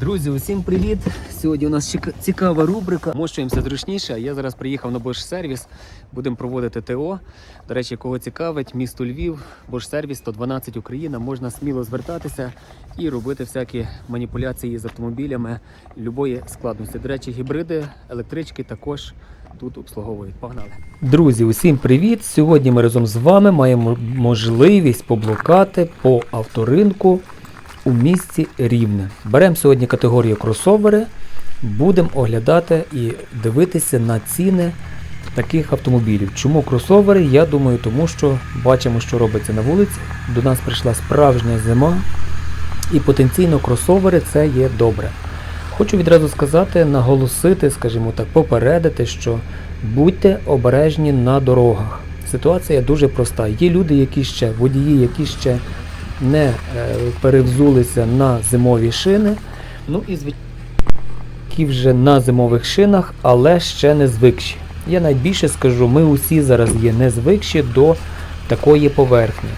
Друзі, усім привіт! Сьогодні у нас цікава рубрика. Мощуємося зручніше. Я зараз приїхав на Bosch сервіс. Будемо проводити ТО. До речі, кого цікавить, місто Львів, Bosch сервіс 112 Україна. Можна сміло звертатися і робити всякі маніпуляції з автомобілями любої складності. До речі, гібриди, електрички також тут обслуговують. Погнали! Друзі, усім привіт! Сьогодні ми разом з вами маємо можливість поблукати по авторинку у місті Рівне. Беремо сьогодні категорію кросовери, будемо оглядати і дивитися на ціни таких автомобілів. Чому кросовери? Я думаю, тому що бачимо, що робиться на вулиці. До нас прийшла справжня зима, і потенційно кросовери це є добре. Хочу відразу сказати, наголосити, скажімо так, попередити, що будьте обережні на дорогах. Ситуація дуже проста. Є люди, які ще водії, які ще не е, перевзулися на зимові шини. Ну і звичайно, які вже на зимових шинах, але ще не звикші. Я найбільше скажу, ми усі зараз є не звикші до такої поверхні.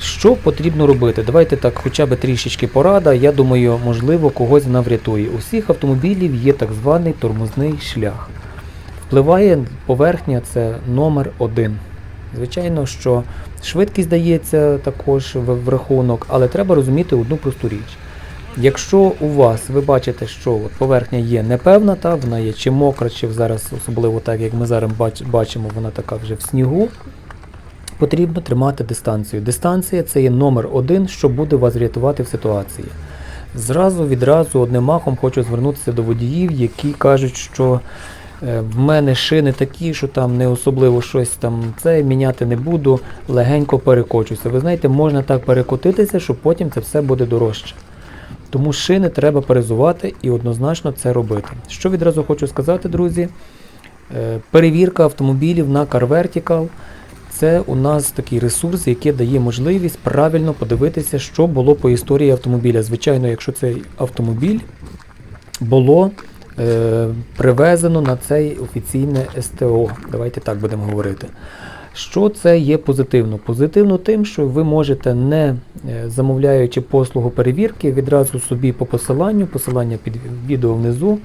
Що потрібно робити? Давайте так, хоча б трішечки порада. Я думаю, можливо, когось вона врятує. У всіх автомобілів є так званий тормозний шлях. Впливає поверхня це номер один. Звичайно, що швидкість дається також в рахунок, але треба розуміти одну просту річ. Якщо у вас ви бачите, що от поверхня є непевна, та вона є чи мокра, чи зараз, особливо так, як ми зараз бач, бачимо, вона така вже в снігу, потрібно тримати дистанцію. Дистанція це є номер один, що буде вас рятувати в ситуації. Зразу відразу одним махом хочу звернутися до водіїв, які кажуть, що в мене шини такі, що там не особливо щось там це міняти не буду, легенько перекочуся. Ви знаєте, можна так перекотитися, що потім це все буде дорожче. Тому шини треба перезувати і однозначно це робити. Що відразу хочу сказати, друзі, Е, перевірка автомобілів на Car Vertical – це у нас такий ресурс, який дає можливість правильно подивитися, що було по історії автомобіля. Звичайно, якщо цей автомобіль було е, привезено на цей офіційне СТО. Давайте так будемо говорити. Що це є позитивно? Позитивно тим, що ви можете, не е, замовляючи послугу перевірки, відразу собі по посиланню, посилання під відео внизу,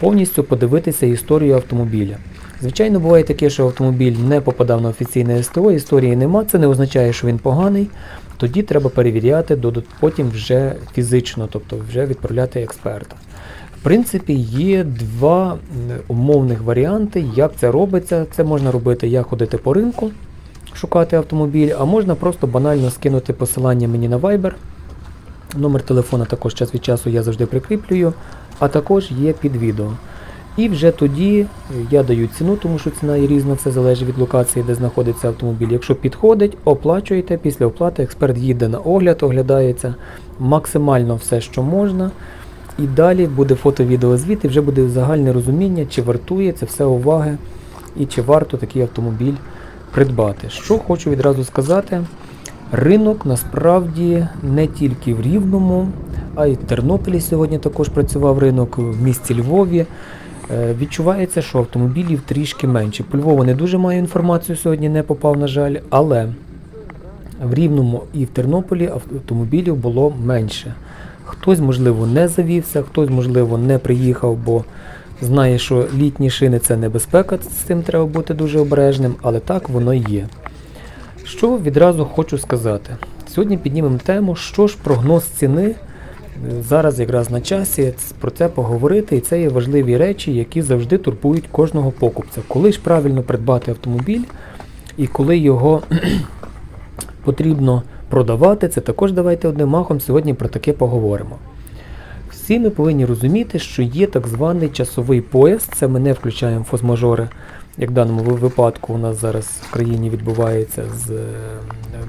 повністю подивитися історію автомобіля. Звичайно, буває таке, що автомобіль не попадав на офіційне СТО, історії нема, це не означає, що він поганий. Тоді треба перевіряти, потім вже фізично, тобто вже відправляти експерта. Принципі, є два умовних варіанти, як це робиться. Це можна робити, як ходити по ринку, шукати автомобіль, а можна просто банально скинути посилання мені на Viber. Номер телефона також час від часу я завжди прикріплюю, а також є під відео. І вже тоді е, я даю ціну, тому що ціна є різна, все залежить від локації, де знаходиться автомобіль. Якщо підходить, оплачуєте. Після оплати експерт їде на огляд, оглядається максимально все, що можна. І далі буде фото-відеозвіт, і вже буде загальне розуміння, чи вартує це все уваги і чи варто такий автомобіль придбати. Що хочу відразу сказати, ринок насправді не тільки в Рівному, а й в Тернополі сьогодні також працював ринок, в місті Львові. Е, Відчувається, що автомобілів трішки менше. По Львову не дуже маю інформацію сьогодні, не попав, на жаль, але в Рівному і в Тернополі автомобілів було менше. Хтось, можливо, не завівся, хтось, можливо, не приїхав, бо знає, що літні шини це небезпека, з цим треба бути дуже обережним, але так воно і є. Що відразу хочу сказати. Сьогодні піднімемо тему, що ж прогноз ціни. Е, Зараз якраз на часі про це поговорити, і це є важливі речі, які завжди турбують кожного покупця. Коли ж правильно придбати автомобіль і коли його потрібно продавати, це також давайте одним махом сьогодні про таке поговоримо. Всі ми повинні розуміти, що є так званий часовий пояс, це ми не включаємо фозмажори, як в даному випадку у нас зараз в країні відбувається з е,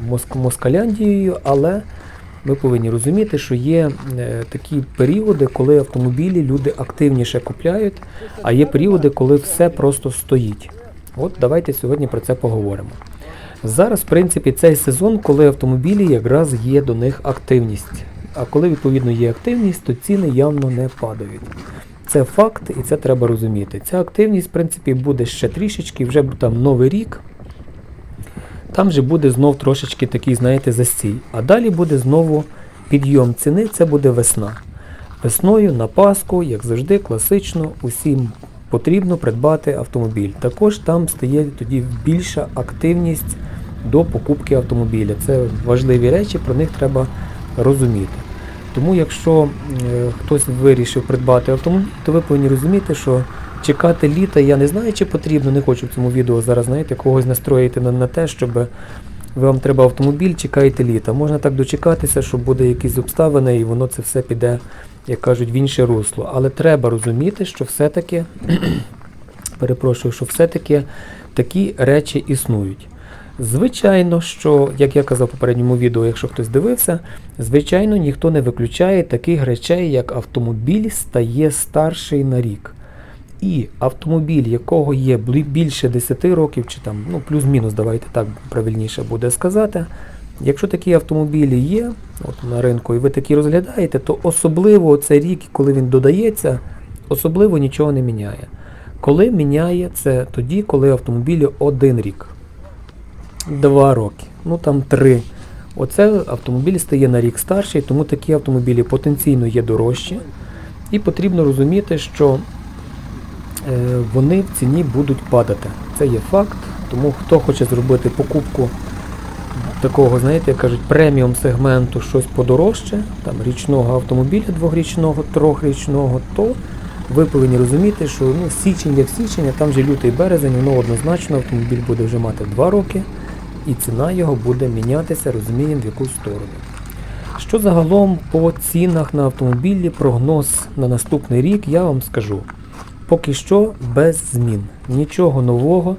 Моск- Москаляндією, але ми повинні розуміти, що є е, такі періоди, коли автомобілі люди активніше купляють, а є періоди, коли все просто стоїть. От давайте сьогодні про це поговоримо. Зараз, в принципі, цей сезон, коли автомобілі якраз є до них активність. А коли відповідно є активність, то ціни явно не падають. Це факт, і це треба розуміти. Ця активність, в принципі, буде ще трішечки, вже там новий рік. Там же буде знов трошечки такий, знаєте, застій. А далі буде знову підйом ціни, це буде весна. Весною на Пасху, як завжди, класично, усім потрібно придбати автомобіль. Також там стає тоді більша активність до покупки автомобіля. Це важливі речі, про них треба розуміти. Тому якщо е, хтось вирішив придбати автомобіль, то ви повинні розуміти, що чекати літа, я не знаю, чи потрібно, не хочу в цьому відео зараз, знаєте, когось настроїти на, на те, щоб вам треба автомобіль, чекайте літа. Можна так дочекатися, що буде якісь обставини, і воно це все піде, як кажуть, в інше русло. Але треба розуміти, що все-таки, перепрошую, що все-таки такі речі існують. Звичайно, що, як я казав в попередньому відео, якщо хтось дивився, звичайно, ніхто не виключає таких речей, як автомобіль стає старший на рік. І автомобіль, якого є більше 10 років, чи там, ну, плюс-мінус, давайте так правильніше буде сказати. Якщо такі автомобілі є от на ринку, і ви такі розглядаєте, то особливо цей рік, коли він додається, особливо нічого не міняє. Коли міняє це тоді, коли автомобілю один рік, два роки, ну там три. Оце автомобіль стає на рік старший, тому такі автомобілі потенційно є дорожчі. І потрібно розуміти, що вони в ціні будуть падати. Це є факт. Тому хто хоче зробити покупку такого, знаєте, як кажуть, преміум сегменту щось подорожче, там річного автомобіля двохрічного, трьохрічного, то ви повинні розуміти, що ну, січень як січень, а там же лютий березень, воно однозначно автомобіль буде вже мати 2 роки, і ціна його буде мінятися, розуміємо, в яку сторону. Що загалом по цінах на автомобілі, прогноз на наступний рік, я вам скажу. Поки що без змін. Нічого нового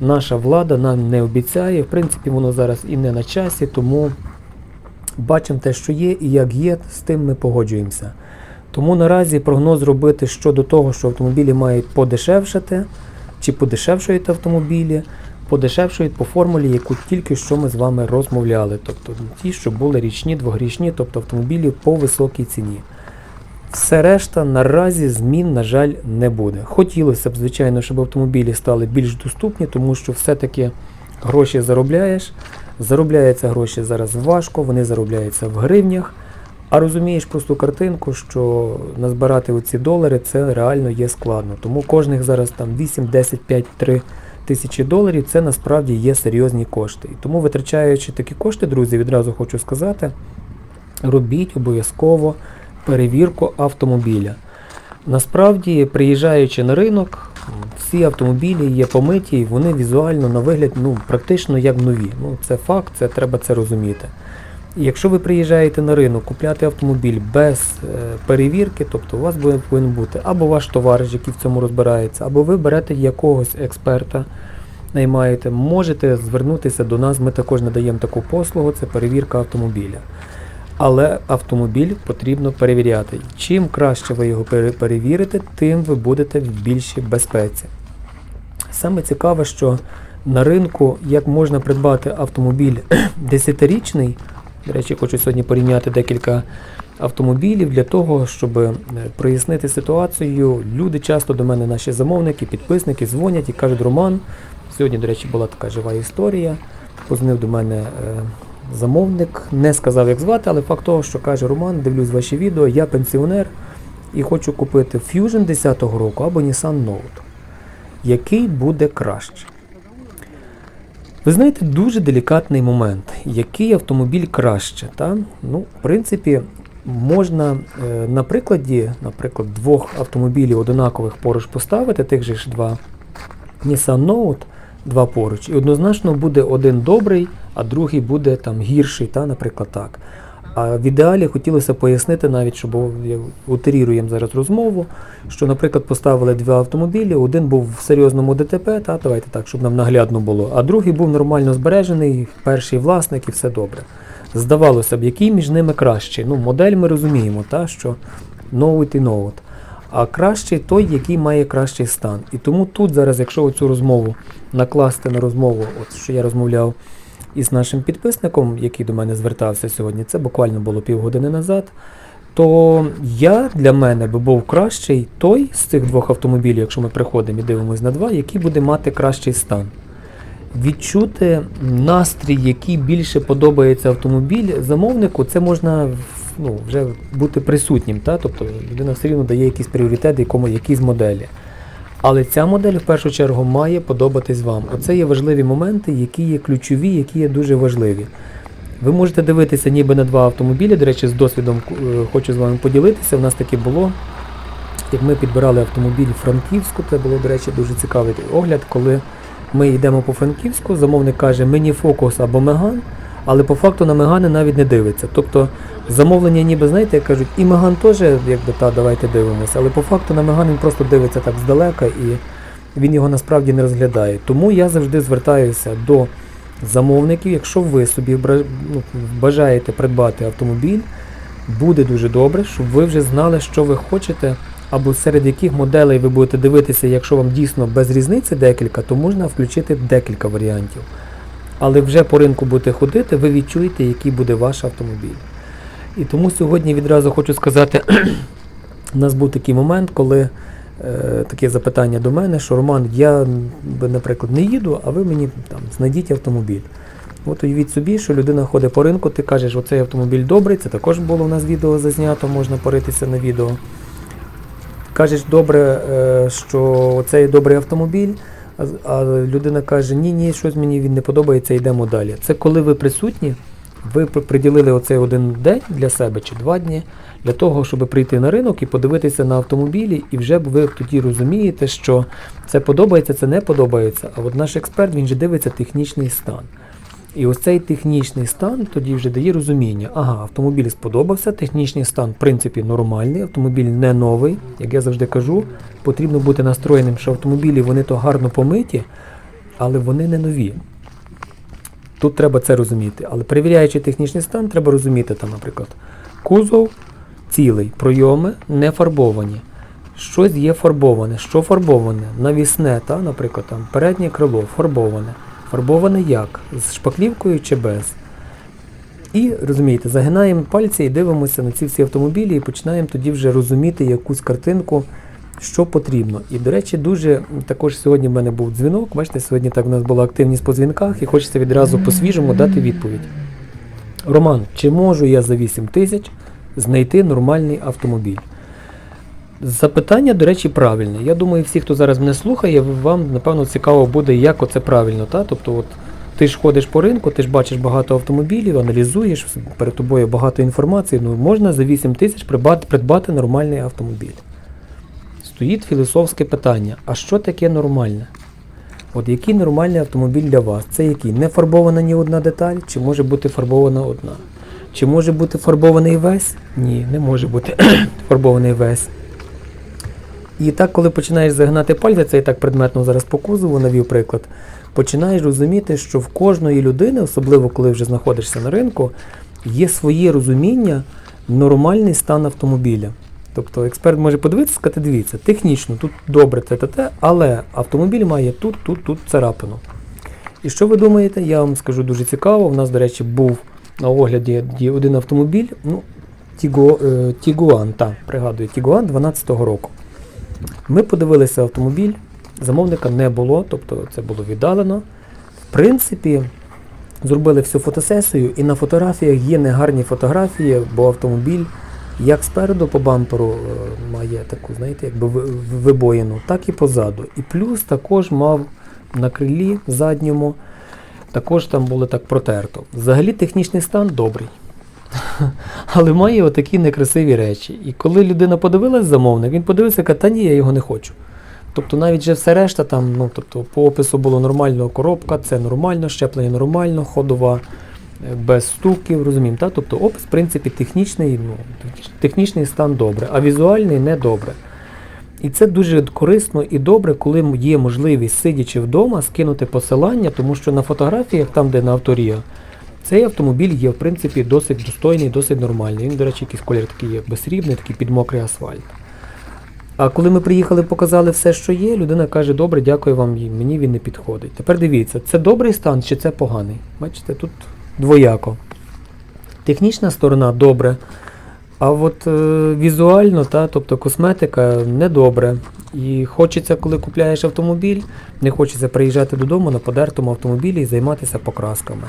наша влада нам не обіцяє. В принципі, воно зараз і не на часі, тому бачимо те, що є, і як є, з тим ми погоджуємося. Тому наразі прогноз робити щодо того, що автомобілі мають подешевшати, чи подешевшують автомобілі, подешевшують по формулі, яку тільки що ми з вами розмовляли. Тобто ті, що були річні, двохрічні, тобто автомобілі по високій ціні. Все решта наразі змін, на жаль, не буде. Хотілося б, звичайно, щоб автомобілі стали більш доступні, тому що все-таки гроші заробляєш. Заробляються гроші зараз важко, вони заробляються в гривнях. А розумієш просту картинку, що назбирати оці долари це реально є складно. Тому кожних зараз там 8, 10, 5, 3 тисячі доларів це насправді є серйозні кошти. І тому витрачаючи такі кошти, друзі, відразу хочу сказати, робіть обов'язково перевірку автомобіля. Насправді, приїжджаючи на ринок, всі автомобілі є помиті, і вони візуально на вигляд ну, практично як нові. Ну, це факт, це треба це розуміти. І якщо ви приїжджаєте на ринок купляти автомобіль без е, перевірки, тобто у вас повинен бути або ваш товариш, який в цьому розбирається, або ви берете якогось експерта, наймаєте, можете звернутися до нас, ми також надаємо таку послугу, це перевірка автомобіля. Але автомобіль потрібно перевіряти. Чим краще ви його перевірите, тим ви будете в більшій безпеці. Саме цікаве, що на ринку як можна придбати автомобіль 10-річний. До речі, хочу сьогодні порівняти декілька автомобілів для того, щоб е, прояснити ситуацію. Люди часто до мене, наші замовники, підписники, дзвонять і кажуть, Роман, сьогодні, до речі, була така жива історія. Позвонив до мене е, замовник, не сказав, як звати, але факт того, що каже Роман, дивлюсь ваші відео, я пенсіонер і хочу купити Fusion 10-го року або Nissan Note. Який буде краще? Ви знаєте, дуже делікатний момент. Який автомобіль краще? Та? Ну, в принципі, можна е, на прикладі, наприклад, двох автомобілів одинакових поруч поставити, тих же ж два Nissan Note, два поруч, і однозначно буде один добрий, а другий буде там гірший, та, наприклад, так. А в ідеалі хотілося пояснити навіть, щоб утеріруємо зараз розмову, що, наприклад, поставили два автомобілі, один був в серйозному ДТП, та, давайте так, щоб нам наглядно було, а другий був нормально збережений, перший власник і все добре. Здавалося б, який між ними кращий. Ну, модель ми розуміємо, та, що Note і Note. А кращий той, який має кращий стан. І тому тут зараз, якщо цю розмову накласти на розмову, от що я розмовляв із нашим підписником, який до мене звертався сьогодні, це буквально було півгодини назад, то я для мене би був кращий той з цих двох автомобілів, якщо ми приходимо і дивимося на два, який буде мати кращий стан. Відчути настрій, який більше подобається автомобіль замовнику, це можна ну, вже бути присутнім. Та? Тобто людина все рівно дає якісь пріоритети якому, якійсь моделі. Але ця модель в першу чергу має подобатись вам. Оце є важливі моменти, які є ключові, які є дуже важливі. Ви можете дивитися ніби на два автомобілі. До речі, з досвідом е, хочу з вами поділитися. У нас таке було. Як ми підбирали автомобіль в Франківську, це було, до речі, дуже цікавий огляд, коли ми йдемо по Франківську, замовник каже, мені фокус або меган, але по факту на мегани навіть не дивиться. Тобто замовлення, ніби знаєте, як кажуть, і меган теж, якби та, давайте дивимося, але по факту на меган він просто дивиться так здалека і він його насправді не розглядає. Тому я завжди звертаюся до замовників, якщо ви собі ну, бажаєте придбати автомобіль, буде дуже добре, щоб ви вже знали, що ви хочете, або серед яких моделей ви будете дивитися, якщо вам дійсно без різниці декілька, то можна включити декілька варіантів. Але вже по ринку будете ходити, ви відчуєте, який буде ваш автомобіль. І тому сьогодні відразу хочу сказати, у нас був такий момент, коли е, таке запитання до мене, що Роман, я, наприклад, не їду, а ви мені там знайдіть автомобіль. От уявіть собі, що людина ходить по ринку, ти кажеш, оцей автомобіль добрий, це також було у нас відео зазнято, можна поритися на відео. Кажеш, добре, е, що це є добрий автомобіль, а, людина каже, ні, ні, щось мені він не подобається, йдемо далі. Це коли ви присутні, ви приділили оцей один день для себе чи два дні для того, щоб прийти на ринок і подивитися на автомобілі, і вже ви тоді розумієте, що це подобається, це не подобається. А от наш експерт він же дивиться технічний стан. І ось цей технічний стан тоді вже дає розуміння, ага, автомобіль сподобався, технічний стан, в принципі, нормальний, автомобіль не новий. Як я завжди кажу, потрібно бути настроєним, що автомобілі вони то гарно помиті, але вони не нові. Тут треба це розуміти. Але перевіряючи технічний стан, треба розуміти, там, наприклад, кузов цілий, пройоми не фарбовані. Щось є фарбоване. Що фарбоване? Навісне, та, наприклад, там, переднє крило фарбоване. Фарбоване як? З шпаклівкою чи без? І розумієте, загинаємо пальці і дивимося на ці всі автомобілі і починаємо тоді вже розуміти якусь картинку, що потрібно. І, до речі, дуже також сьогодні в мене був дзвінок. Бачите, сьогодні так в нас була активність по дзвінках, і хочеться відразу по-свіжому дати відповідь. Роман, чи можу я за 8 тисяч знайти нормальний автомобіль? Запитання, до речі, правильне. Я думаю, всі, хто зараз мене слухає, вам напевно цікаво буде, як оце правильно. Та? Тобто, от ти ж ходиш по ринку, ти ж бачиш багато автомобілів, аналізуєш, перед тобою багато інформації. Ну можна за 8 тисяч придбати, придбати нормальний автомобіль. Стоїть філософське питання: а що таке нормальне? От який нормальний автомобіль для вас? Це який? Не фарбована ні одна деталь, чи може бути фарбована одна? Чи може бути фарбований весь? Ні, не може бути фарбований весь. І так, коли починаєш загинати пальці, це і так предметно зараз по кузову навів приклад, починаєш розуміти, що в кожної людини, особливо коли вже знаходишся на ринку, є своє розуміння, нормальний стан автомобіля. Тобто експерт може подивитися сказати, дивіться, технічно, тут добре те те те, але автомобіль має тут, тут, тут царапину. І що ви думаєте? Я вам скажу дуже цікаво. У нас, до речі, був на огляді один автомобіль, ну, е, Тігуан, так, пригадую, Тігуан 12-го року. Ми подивилися автомобіль, замовника не було, тобто це було віддалено. В принципі, зробили всю фотосесію, і на фотографіях є негарні фотографії, бо автомобіль як спереду по бамперу е, має таку, знаєте, якби ви- ви- вибоїну, так і позаду. І плюс також мав на крилі задньому, також там було так протерто. Взагалі технічний стан добрий. Але має отакі некрасиві речі. І коли людина подивилась замовник, він подивився, каже, та ні, я його не хочу. Тобто навіть же все решта там, ну тобто по опису було нормально коробка, це нормально, щеплення нормально, ходова, е, без стуків, розуміємо, та? Тобто опис, в принципі, технічний, ну, технічний стан добре, а візуальний не добре. І це дуже корисно і добре, коли є можливість, сидячи вдома, скинути посилання, тому що на фотографіях, там, де на авторія, цей автомобіль є, в принципі, досить достойний, досить нормальний. Він, до речі, якийсь колір такий є безсрібний, такий під мокрий асфальт. А коли ми приїхали, показали все, що є, людина каже, добре, дякую вам, мені він не підходить. Тепер дивіться, це добрий стан чи це поганий? Бачите, тут двояко. Технічна сторона добре, а от е, візуально, та, тобто косметика не добре. І хочеться, коли купляєш автомобіль, не хочеться приїжджати додому на подертому автомобілі і займатися покрасками.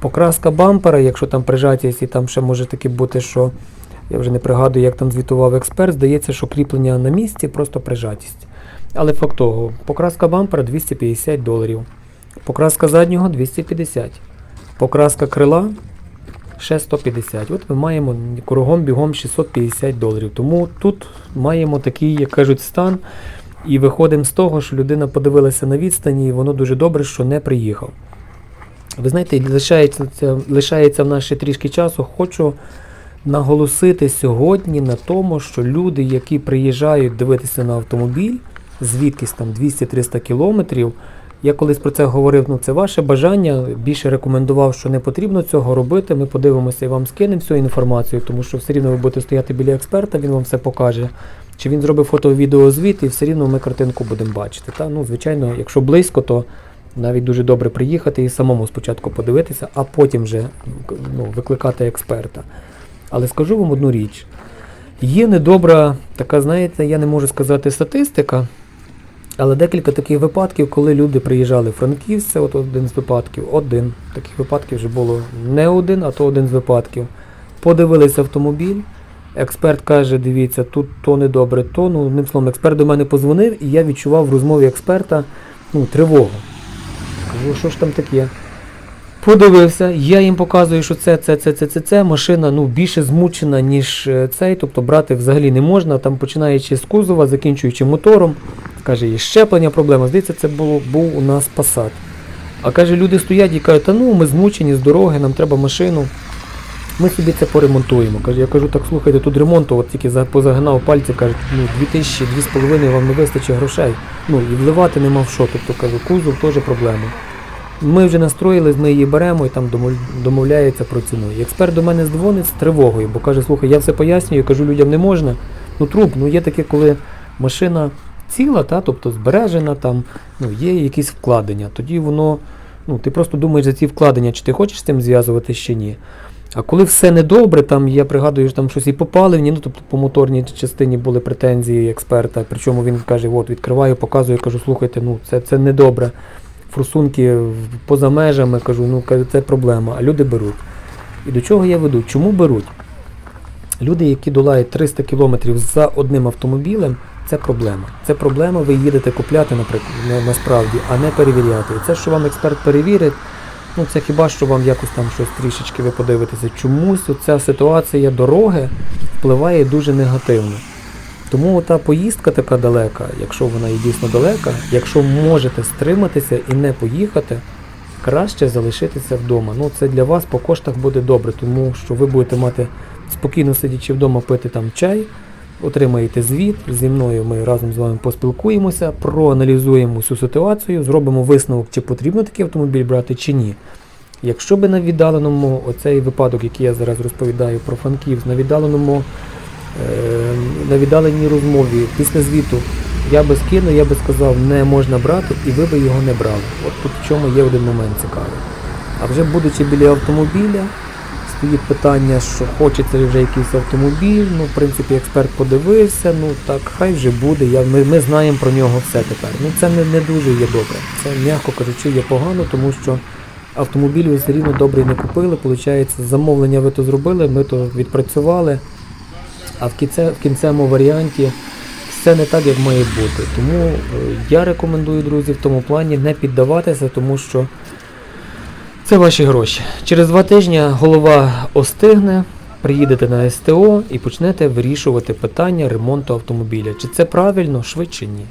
Покраска бампера, якщо там прижатість, і там ще може таки бути, що я вже не пригадую, як там звітував експерт, здається, що кріплення на місці, просто прижатість. Але факт того, покраска бампера 250 доларів, покраска заднього 250, покраска крила ще 150. От ми маємо кругом бігом 650 доларів. Тому тут маємо такий, як кажуть, стан. І виходимо з того, що людина подивилася на відстані, і воно дуже добре, що не приїхав. Ви знаєте, лишається, лишається в нас ще трішки часу. Хочу наголосити сьогодні на тому, що люди, які приїжджають дивитися на автомобіль, звідкись там 200-300 кілометрів, я колись про це говорив, ну це ваше бажання. Більше рекомендував, що не потрібно цього робити. Ми подивимося і вам скинемо всю інформацію, тому що все рівно ви будете стояти біля експерта, він вам все покаже. Чи він зробив фото-відеозвіт, і все рівно ми картинку будемо бачити. Та? Ну, звичайно, якщо близько, то навіть дуже добре приїхати і самому спочатку подивитися, а потім вже ну, викликати експерта. Але скажу вам одну річ. Є недобра така, знаєте, я не можу сказати статистика, але декілька таких випадків, коли люди приїжджали в Франківськ, от один з випадків, один. Таких випадків вже було не один, а то один з випадків. Подивилися автомобіль, експерт каже, дивіться, тут то недобре, то, ну, одним словом, експерт до мене позвонив, і я відчував в розмові експерта ну, тривогу. Кажу, що ж там таке? Подивився, я їм показую, що це, це, це, це, це, це. Машина ну, більше змучена, ніж е, цей, тобто брати взагалі не можна, там починаючи з кузова, закінчуючи мотором. Каже, є щеплення, проблема. Здається, це було, був у нас Passat. А каже, люди стоять і кажуть, та ну ми змучені з дороги, нам треба машину. Ми собі це поремонтуємо. Каже, я кажу, так слухайте, тут ремонту, от тільки позагинав пальці, кажуть, ну 2000, 2,5 вам не вистачить грошей. Ну і вливати нема в що. Тобто кажу, кузов теж проблема. Ми вже настроїлись, ми її беремо і там домовляється про ціну. І експерт до мене дзвонить з тривогою, бо каже, слухай, я все пояснюю, кажу, людям не можна. Ну труп, ну є таке, коли машина ціла, та, тобто збережена, там, ну, є якісь вкладення. Тоді воно, ну, ти просто думаєш за ці вкладення, чи ти хочеш з цим зв'язувати, чи ні. А коли все недобре, там я пригадую, що там щось і по паливні, ну тобто по моторній частині були претензії експерта. Причому він каже: от відкриваю, показую, кажу, слухайте, ну це, це недобре. Форсунки поза межами, кажу, ну це проблема. А люди беруть. І до чого я веду? Чому беруть? Люди, які долають 300 кілометрів за одним автомобілем, це проблема. Це проблема, ви їдете купляти, наприклад, насправді, а не перевіряти. І це, що вам експерт перевірить, ну це хіба що вам якось там щось трішечки ви подивитеся. Чомусь ця ситуація дороги впливає дуже негативно. Тому та поїздка така далека, якщо вона є дійсно далека, якщо можете стриматися і не поїхати, краще залишитися вдома. Ну це для вас по коштах буде добре, тому що ви будете мати спокійно сидячи вдома пити там чай, отримаєте звіт. Зі мною ми разом з вами поспілкуємося, проаналізуємо всю ситуацію, зробимо висновок, чи потрібно такий автомобіль брати, чи ні. Якщо би на віддаленому оцей випадок, який я зараз розповідаю про Франківськ, на віддаленому е, на віддаленій розмові після звіту я би скинув, я би сказав, не можна брати, і ви би його не брали. От тут в чому є один момент цікавий. А вже будучи біля автомобіля, стоїть питання, що хочеться вже якийсь автомобіль. Ну, в принципі, експерт подивився, ну так, хай вже буде. Я, ми, ми знаємо про нього все тепер. Ну це не, не дуже є добре. Це, м'яко кажучи, є погано, тому що автомобіль ви все рівно добрий не купили. Получається, замовлення ви то зробили, ми то відпрацювали. А в, кінце, в кінцевому варіанті все не так, як має бути. Тому е, я рекомендую, друзі, в тому плані не піддаватися, тому що це ваші гроші. Через два тижні голова остигне, приїдете на СТО і почнете вирішувати питання ремонту автомобіля. Чи це правильно, швидше ні.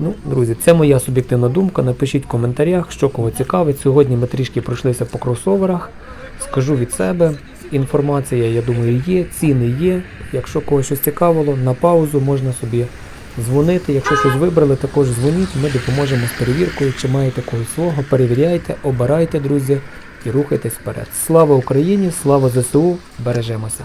Ну, друзі, це моя суб'єктивна думка. Напишіть в коментарях, що кого цікавить. Сьогодні ми трішки пройшлися по кросоверах. Скажу від себе, інформація, я думаю, є, ціни є. Якщо когось цікавило, на паузу можна собі дзвонити. Якщо щось вибрали, також дзвоніть, ми допоможемо з перевіркою, чи маєте когось свого. Перевіряйте, обирайте, друзі, і рухайтесь вперед. Слава Україні, слава ЗСУ, бережемося!